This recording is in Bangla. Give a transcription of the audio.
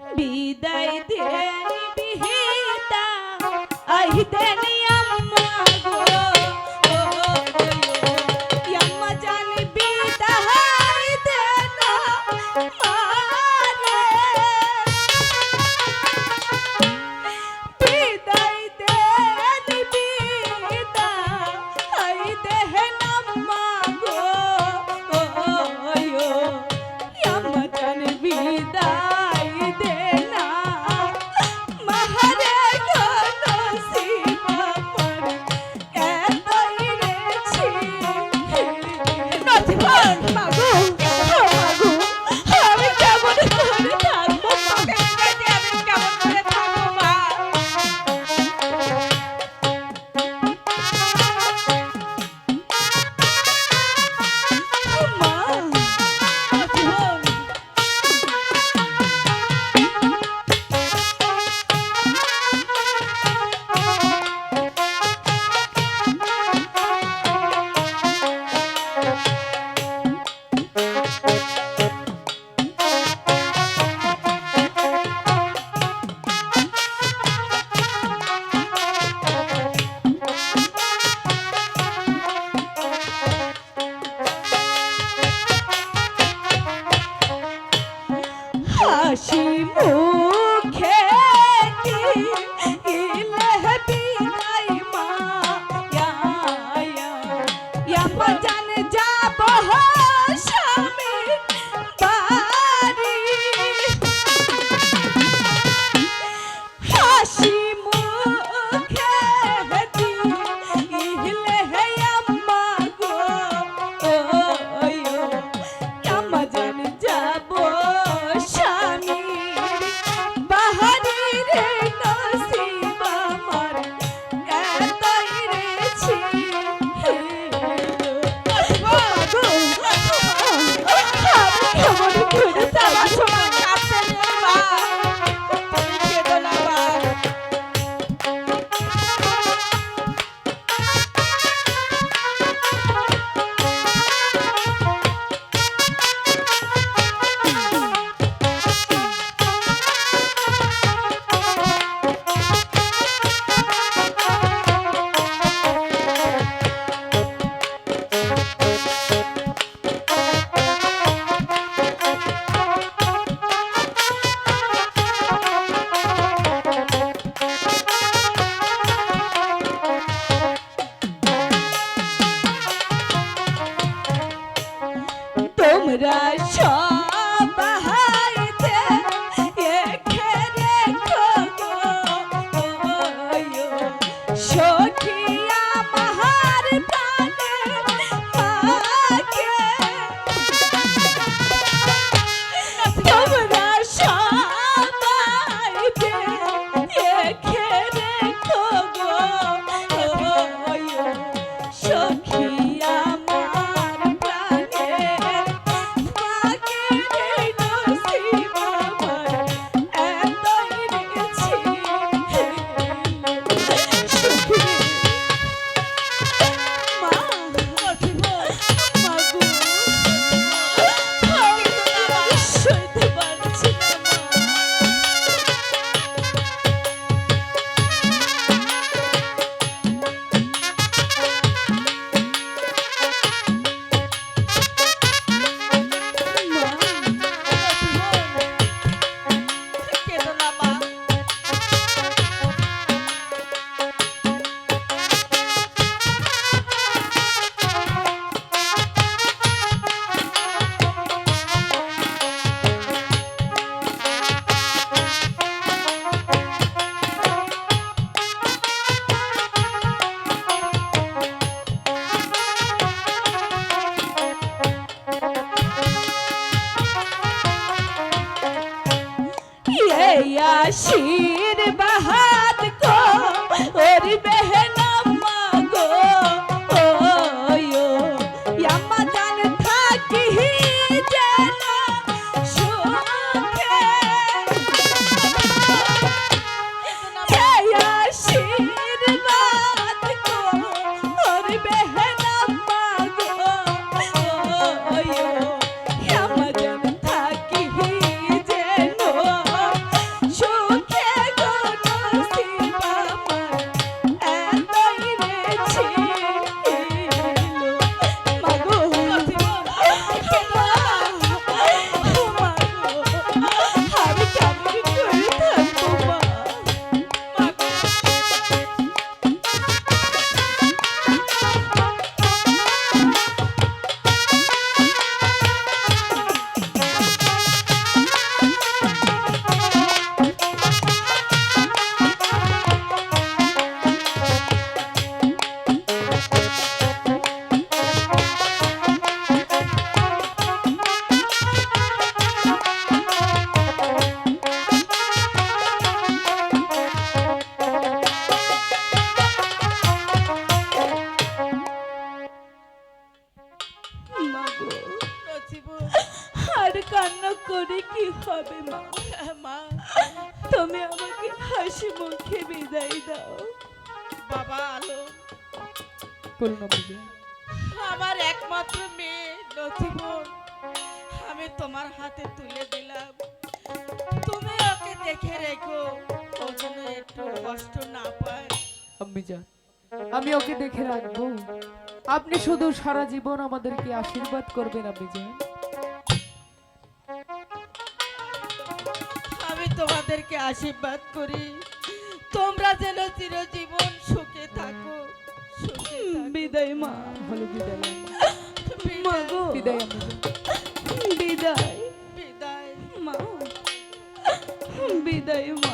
বিদায় দেনি বিহিতা আহিতেনি মুখে আশির বাহাদ মা? মা। তুমি আমাকে হাসি মুখে বিদায় দাও। বাবা আলো। আব্বাজান আমার একমাত্র মেয়ে নথিবন আমি তোমার হাতে তুলে দিলাম। তুমি ওকে দেখে রেখো ও যেন একটু কষ্ট না পায়। আম্মিজান আমি ওকে দেখে রাখব। আপনি শুধু সারা জীবন আমাদেরকে আশীর্বাদ করবেন আম্মিজান আমি তোমাদেরকে আশীর্বাদ করি। তোমরা যেন চিরজীবন সুখে থাকো বিদায় মা হলো বিদায় মা। গো, বিদায় বিদায়। বিদায়। মা। বিদায় মা।